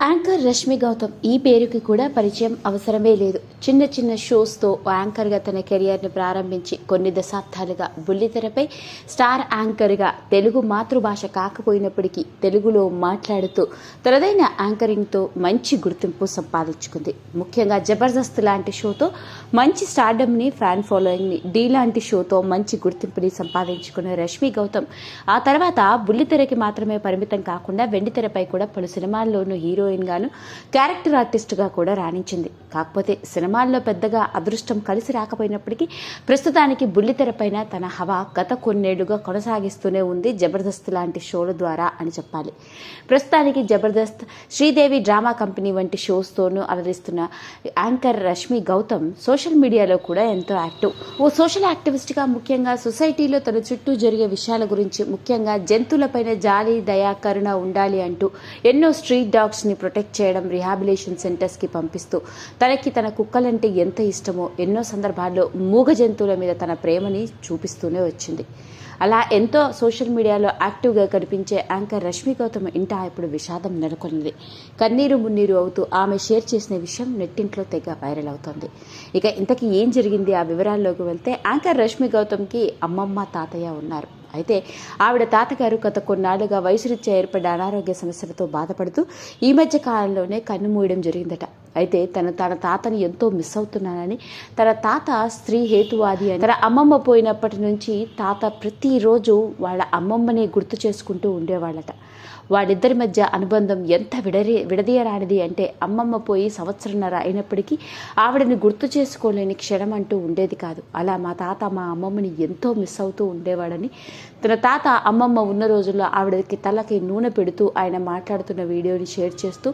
Anchor Rashmi Gautam ఈ పేరుకి కూడా పరిచయం అవసరమే లేదు. చిన్న చిన్న షోస్తో యాంకర్గా తన కెరియర్ని ప్రారంభించి కొన్ని దశాబ్దాలుగా బుల్లితెరపై స్టార్ యాంకర్గా తెలుగు మాతృభాష కాకపోయినప్పటికీ తెలుగులో మాట్లాడుతూ తనదైన యాంకరింగ్తో మంచి గుర్తింపు సంపాదించుకుంది. ముఖ్యంగా జబర్దస్త్ లాంటి షోతో మంచి స్టార్డమ్ని ఫ్యాన్ ఫాలోయింగ్ని డీ లాంటి షోతో మంచి గుర్తింపుని సంపాదించుకున్న రష్మి గౌతమ్ ఆ తర్వాత బుల్లితెరకి మాత్రమే పరిమితం కాకుండా వెండితెరపై కూడా పలు సినిమాల్లోనూ హీరో గాను క్యారెక్టర్ ఆర్టిస్ట్గా కూడా రాణించింది. కాకపోతే సినిమాల్లో పెద్దగా అదృష్టం కలిసి రాకపోయినప్పటికీ ప్రస్తుతానికి బుల్లితెరపైన తన హవా గత కొన్నేళ్ళుగా కొనసాగిస్తూనే ఉంది జబర్దస్త్ లాంటి షోల ద్వారా అని చెప్పాలి. ప్రస్తుతానికి జబర్దస్త్ శ్రీదేవి డ్రామా కంపెనీ వంటి షోస్తోనూ అలరిస్తున్న anchor Rashmi Gautam social media కూడా ఎంతో యాక్టివ్. ఓ సోషల్ యాక్టివిస్ట్గా ముఖ్యంగా సొసైటీలో తన చుట్టూ జరిగే విషయాల గురించి ముఖ్యంగా జంతువులపైన జాలి దయా కరుణ ఉండాలి అంటూ ఎన్నో స్ట్రీట్ డాగ్స్ని ప్రొటెక్ట్ చేయడం రిహాబిలేషన్ సెంటర్స్కి పంపిస్తూ తనకి తన కుక్కలంటే ఎంత ఇష్టమో ఎన్నో సందర్భాల్లో మూగ జంతువుల మీద తన ప్రేమని చూపిస్తూనే వచ్చింది. అలా ఎంతో సోషల్ మీడియాలో యాక్టివ్గా కనిపించే యాంకర్ రష్మి గౌతమ్ ఇంట ఇప్పుడు విషాదం నెలకొన్నది కన్నీరు మున్నీరు అవుతూ ఆమె షేర్ చేసిన విషయం నెట్టింట్లో తెగ వైరల్ అవుతోంది. ఇక ఇంతకీ ఏం జరిగింది? ఆ వివరాల్లోకి వెళ్తే యాంకర్ రష్మి గౌతమ్కి అమ్మమ్మ తాతయ్య ఉన్నారు. అయితే ఆవిడ తాతగారు గత కొన్నాళ్ళుగా వయసురీత్యా ఏర్పడ్డ అనారోగ్య సమస్యలతో బాధపడుతూ ఈ మధ్య కాలంలోనే కన్ను మూయడం జరిగిందట. అయితే తన తన తాతని ఎంతో మిస్ అవుతున్నానని తన తాత స్త్రీ హేతువాది అని తన అమ్మమ్మ పోయినప్పటి నుంచి తాత ప్రతిరోజు వాళ్ళ అమ్మమ్మని గుర్తు చేసుకుంటూ ఉండేవాళ్ళట. వాళ్ళిద్దరి మధ్య అనుబంధం ఎంత విడరే విడదీయరానిది అంటే అమ్మమ్మ పోయి సంవత్సరంన్నర అయినప్పటికీ ఆవిడని గుర్తు చేసుకోలేని క్షణం అంటూ ఉండేది కాదు. అలా మా తాత మా అమ్మమ్మని ఎంతో మిస్ అవుతూ ఉండేవాడని తన తాత అమ్మమ్మ ఉన్న రోజుల్లో ఆవిడకి తలకి నూనె పెడుతూ ఆయన మాట్లాడుతున్న వీడియోని షేర్ చేస్తూ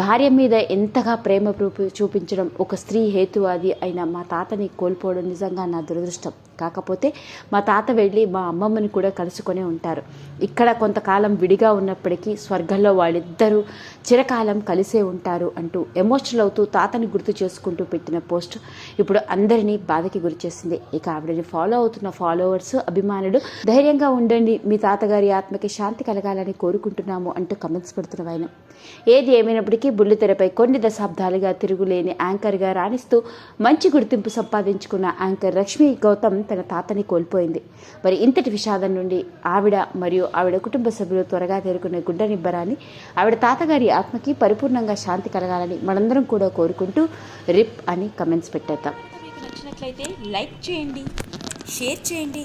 భార్య మీద ఎంతగా ప్రేమ చూపించడం ఒక స్త్రీ హేతువాది అయిన మా తాతని కోల్పోవడం నిజంగా నా దురదృష్టం. కాకపోతే మా తాత వెళ్ళి మా అమ్మమ్మని కూడా కలుసుకొని ఉంటారు. ఇక్కడ కొంతకాలం విడిగా ఉన్నప్పటికీ స్వర్గంలో వాళ్ళిద్దరూ చిరకాలం కలిసే ఉంటారు అంటూ ఎమోషనల్ అవుతూ తాతని గుర్తు చేసుకుంటూ పెట్టిన పోస్ట్ ఇప్పుడు అందరినీ బాధకి గురిచేసింది. ఇక ఆవిడని ఫాలో అవుతున్న ఫాలోవర్స్ అభిమానులు ధైర్యంగా ఉండండి. మీ తాతగారి ఆత్మకి శాంతి కలగాలని కోరుకుంటున్నాము అంటూ కమెంట్స్ పెడుతున్న ఆయన. ఏది ఏమైనప్పటికీ బుల్లితెరపై కొన్ని దశాబ్దాలుగా తిరుగులేని యాంకర్గా రాణిస్తూ మంచి గుర్తింపు సంపాదించుకున్న యాంకర్ లక్ష్మీ గౌతమ్ తన తాతని కోల్పోయింది. మరి ఇంతటి విషాదం నుండి ఆవిడ మరియు ఆవిడ కుటుంబ సభ్యులు త్వరగా తేరుకునే గుడ్డ నిబ్బరాన్ని ఆవిడ తాతగారి ఆత్మకి పరిపూర్ణంగా శాంతి కలగాలని మనందరం కూడా కోరుకుంటూ రిప్ అని కమెంట్స్ పెట్టేద్దాం. మీకు నచ్చినట్లయితే లైక్ చేయండి షేర్ చేయండి.